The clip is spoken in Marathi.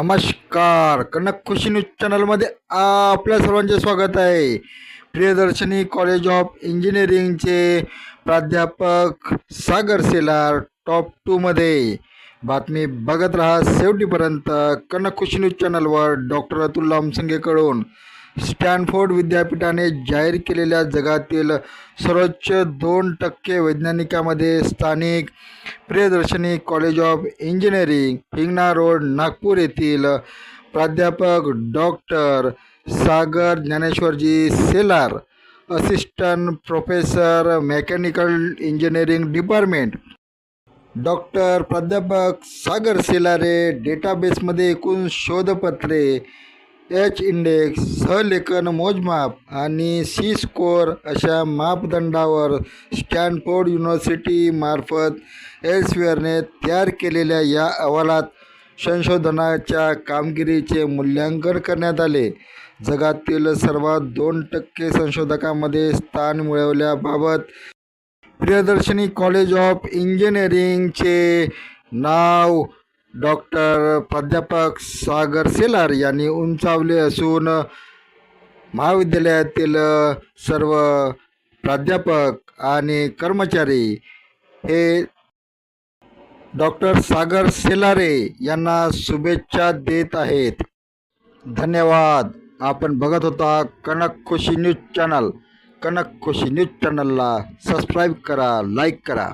नमस्कार. कनक खुशी न्यूज चॅनलमध्ये आपल्या सर्वांचे स्वागत आहे. प्रियदर्शनी कॉलेज ऑफ इंजिनिअरिंगचे प्राध्यापक सागर सेलार टॉप टूमध्ये बातमी बघत राहा शेवटीपर्यंत. कनक खुशी न्यूज चॅनलवर डॉक्टर अतुल लामसंगेकडून. स्टॅनफोर्ड विद्यापीठाने जाहीर केलेल्या जगातील सर्वोच्च दोन टक्के वैज्ञानिकामध्ये स्थानिक Priyadarshini college of engineering Hingna road Nagpur येथील प्राध्यापक doctor Sagar Dnyaneshwarji Selar assistant professor mechanical engineering department. Doctor प्राध्यापक सागर सेलारे डेटाबेसमध्ये एकूण शोधपत्रे एच इंडेक्स सहलेखन मोजमाप आणि सी स्कोअर अशा मापदंडावर स्टॅनफोर्ड युनिव्हर्सिटीमार्फत एल्सवेअरने तयार केलेल्या या अहवालात संशोधनाच्या कामगिरीचे मूल्यांकन करण्यात आले. जगातील सर्वात दोन टक्के संशोधकामध्ये स्थान मिळवल्याबाबत प्रियदर्शनी कॉलेज ऑफ इंजिनिअरिंगचे नाव डॉक्टर प्राध्यापक सागर सेलार यांनी उंचावले असून महाविद्यालयातील सर्व प्राध्यापक आणि कर्मचारी हे डॉक्टर सागर सेलारे यांना शुभेच्छा देत आहेत. धन्यवाद. आपण बघत होता Kanak Khushi news channel. Kanak Khushi news चॅनलला सबस्क्राईब करा लाईक करा.